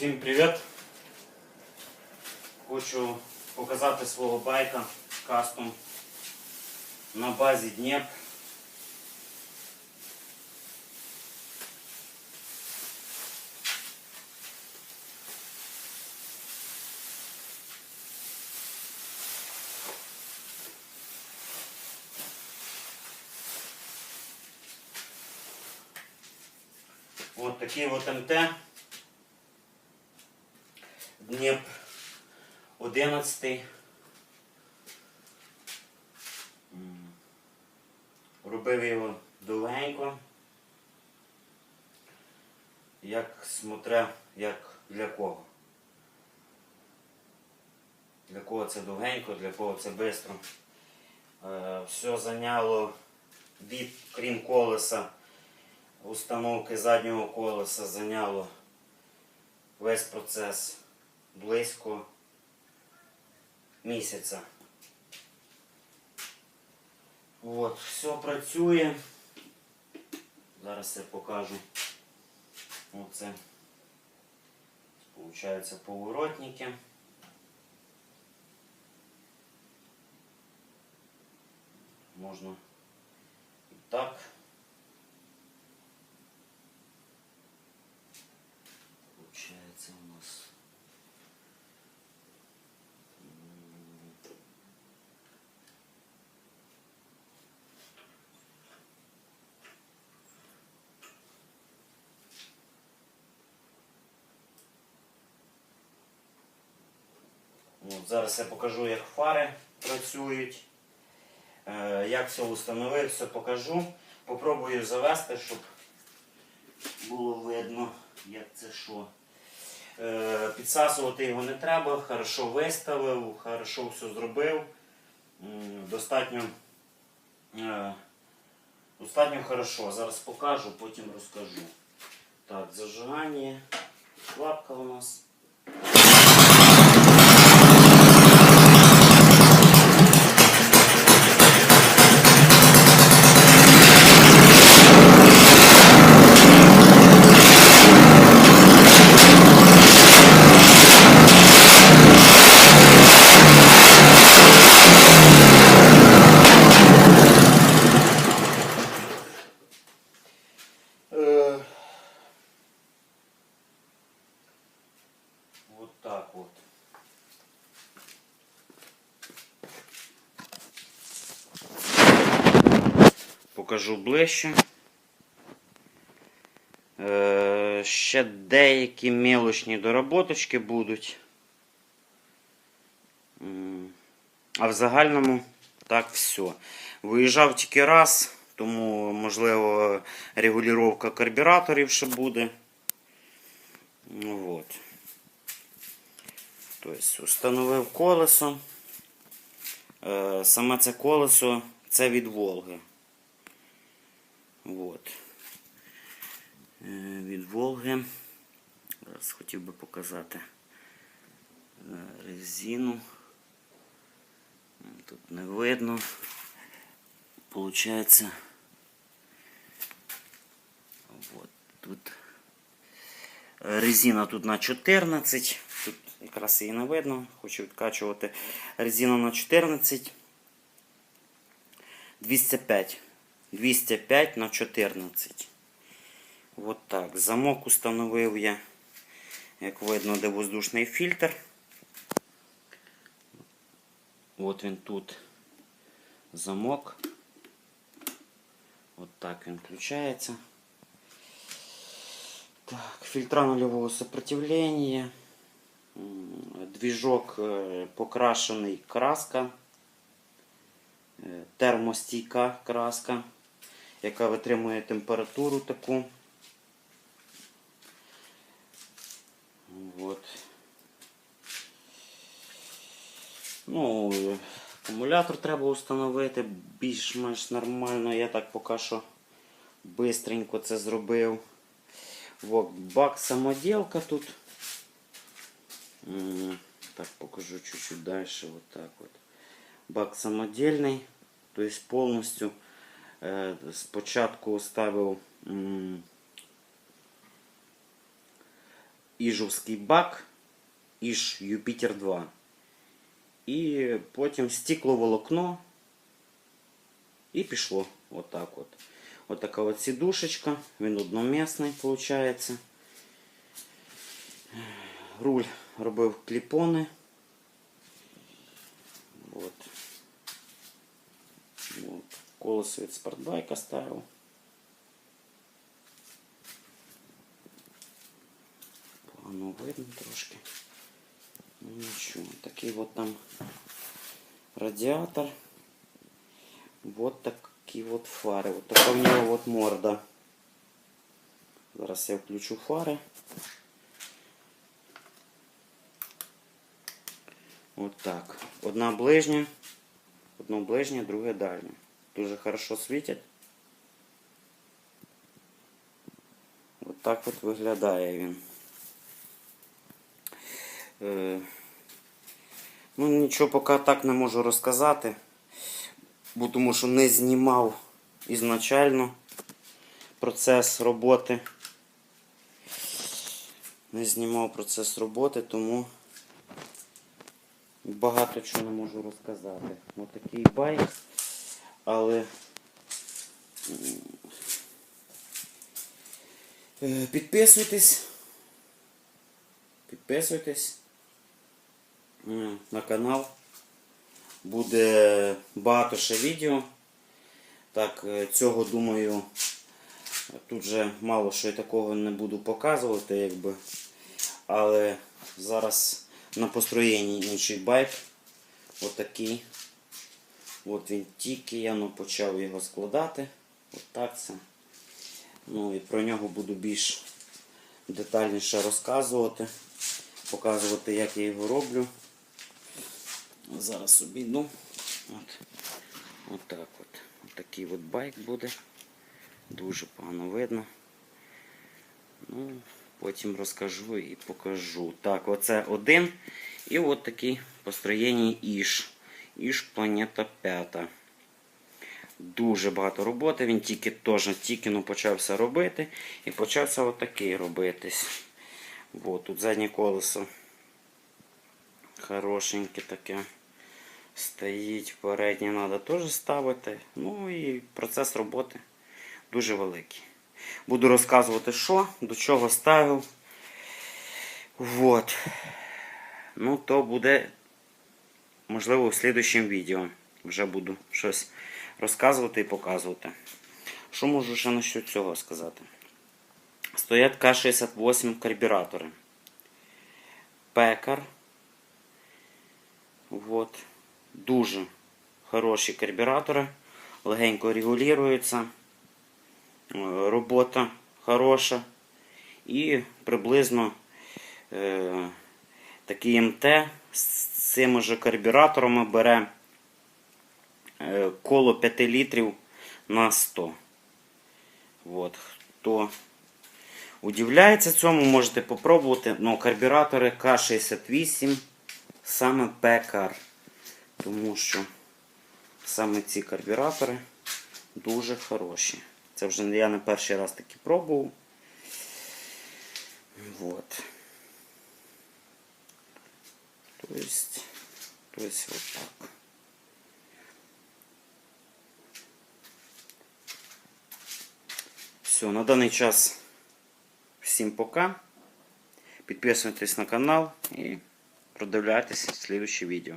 Всім привіт! Хочу показати свого байка кастом на базі Дніп. От такий от МТ. Дніп 11. Робив його довгенько. Як смотря, як для кого. Для кого це довгенько, для кого це швидко. Е, все зайняло від, крім колеса, установки заднього колеса зайняло весь процес близько місяця. От, все працює. Зараз я покажу. Оце. Получаються поворотники. Можна і так. Получается у нас м, От, зараз я покажу, як фари працюють, е, як все встановив, все покажу. Попробую завести, щоб було видно, як це що. Е, Підсасувати його не треба, хорошо виставив, хорошо все зробив. Достатньо, е, достатньо хорошо. Зараз покажу, потім розкажу. Так, зажигання, клапка у нас. Вот так вот. Покажу ближче. Е, ще деякі мелочні доработочки будуть. А в загальному так все. Виїжджав тільки раз, тому можливо регулювання карбюраторів ще буде. Ну, от. Тобто установив колесо. Е, Саме це колесо це від Волги. От. Е, Від Волги. Зараз хотів би показати е, резину. Тут не видно. Получається. Вот тут резина тут на 14. Якраз її не видно. Хочу відкачувати. Резина на 14. 205. 205 на 14. Вот так. Замок установив я. Як видно, де воздушний фільтр. От він тут замок. От так він включається. Так, фильтра нулевого сопротивления. М, Движок е, покрашений краска. Е, Термостійка краска, яка витримує температуру таку. От. Ну, акумулятор треба встановити більш-менш нормально. Я так поки що бистренько це зробив. Вот, бак самоделка тут. М, Так, покажу чуть-чуть дальше. Вот так вот. Бак самодельный. То есть повністю е, спочатку ставив м, іжовський бак, іж Юпітер 2. І потім стекловолокно. І пішло отак от. Отака от сідушечка, він одномісний, виходить. Руль робив кліпони. От. От. Колесо від спортбайка ставив. Погано видно трошки. Ну нічого. Такий от там радіатор. Вот такі от фари. Вот така в нього от морда. Зараз я включу фари. От так. Одна ближня, одна ближня, друга дальня. Дуже хорошо світять. От так от виглядає він. Е, ну нічого поки так не можу розказати, бо тому що не знімав ізначально процес роботи. Не знімав процес роботи, тому багато чого не можу розказати. Ось такий байк, але е, підписуйтесь. Підписуйтесь на канал. Буде багато ще відео. Так, е, цього думаю, тут же мало що я такого не буду показувати, якби. Але зараз на построєнні байк. Отакий. От він тільки я ну, почав його складати. Отак це. Ну і про нього буду більш детальніше розказувати, показувати, як я його роблю. Зараз обійду. От. Отак от. Отакий от байк буде. Дуже погано видно. Ну, потім розкажу і покажу. Так, оце один. І от такий построєння Іж. Іж планета 5. Дуже багато роботи. Він тільки теж тільки ну, почався робити. І почався отакий робитись. От, тут заднє колесо. Хорошеньке таке. Стоїть, переднє треба теж ставити. Ну і процес роботи дуже великий. Буду розказувати, що, до чого ставив. Вот. Ну, то буде, можливо, в слідущому відео. Вже буду щось розказувати і показувати. Що можу ще насчет цього сказати? Стоять К-68 карбюратори. Пекар. Вот. Дуже хороші карбюратори. Легенько регулюються. Е, Робота хороша. І приблизно е, такий МТ з цими же карбюраторами бере е, коло 5 літрів на 100. От. Хто удивляється цьому, можете попробувати. Ну, карбюратори К68 саме пекар. Тому що саме ці карбюратори дуже хороші. Це вже я не перший раз таки пробував. Вот. То есть, то есть вот так. Все, на даний час всім пока. Підписуйтесь на канал і продивляйтесь слідуюче відео.